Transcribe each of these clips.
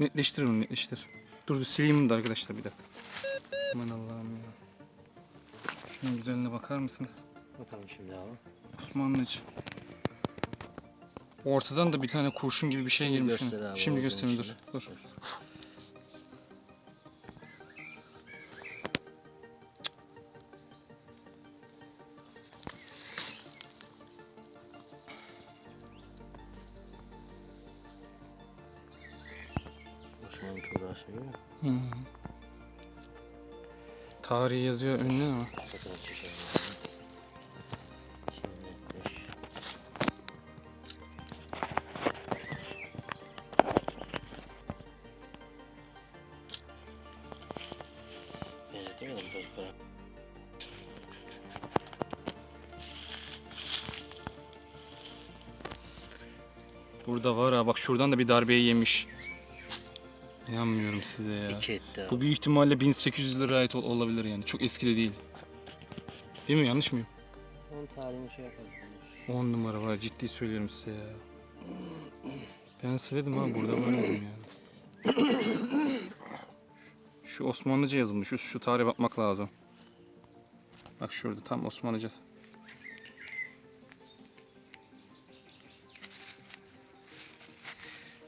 Netleştir onu netleştir. Dur dur sileyim bunu da arkadaşlar bir dakika. Aman Allah'ım ya. Şunun güzelliğine bakar mısınız? Bakalım şimdi abi. Osmanlıcı. Ortadan da bir tane kurşun gibi bir şey girmiş. göster abi, Şimdi göstereyim dur. dur. Osmanlı tuğrası görüyor musun? Hı. Tarihi yazıyor önüne ama. Fotoğraf bırak. Burada var ha bak şuradan da bir darbeyi yemiş. İnanmıyorum size ya. İki etti abi. Bu büyük ihtimalle 1800'lere ait ol- olabilir yani. Çok eski de değil. Değil mi? Yanlış mıyım? Onun tarihini şey yapalım. 10 numara var. Ciddi söylüyorum size ya. Ben söyledim ha burada var dedim yani. Şu Osmanlıca yazılmış. Şu, şu tarihe bakmak lazım. Bak şurada tam Osmanlıca.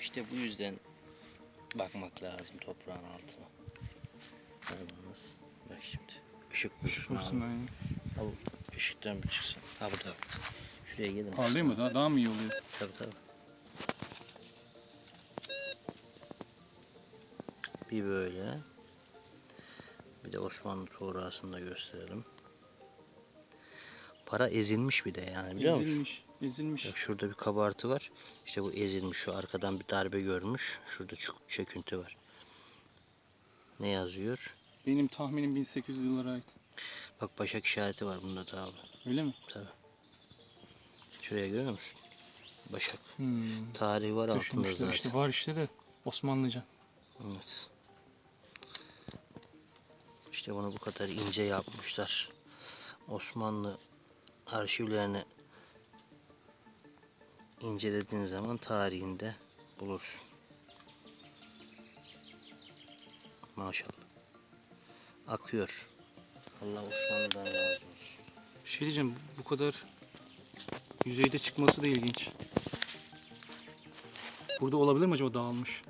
İşte bu yüzden bakmak lazım toprağın altına. Olmaz. Bak şimdi. Işık vursun Şursun abi. Ha bu ışıktan bir çıksın. Ha burada. Şuraya gelin. Parlıyor mu? Daha, daha mı iyi oluyor? Tabii tabii. Bir böyle. Bir de Osmanlı tuğrasını da gösterelim. Para ezilmiş bir de yani biliyor musun? Ezilmiş. Ezilmiş. Bak şurada bir kabartı var. İşte bu ezilmiş. Şu arkadan bir darbe görmüş. Şurada çok çöküntü var. Ne yazıyor? Benim tahminim 1800 yıllara ait. Bak başak işareti var bunda da abi. Öyle mi? Tabii. Şuraya görüyor musun? Başak. Hmm. Tarihi var altında zaten. işte var işte de Osmanlıca. Evet. İşte bunu bu kadar ince yapmışlar. Osmanlı arşivlerini incelediğin zaman tarihinde bulursun. Maşallah. Akıyor. Allah Osmanlı'dan razı olsun. Bir şey diyeceğim bu kadar yüzeyde çıkması da ilginç. Burada olabilir mi acaba dağılmış?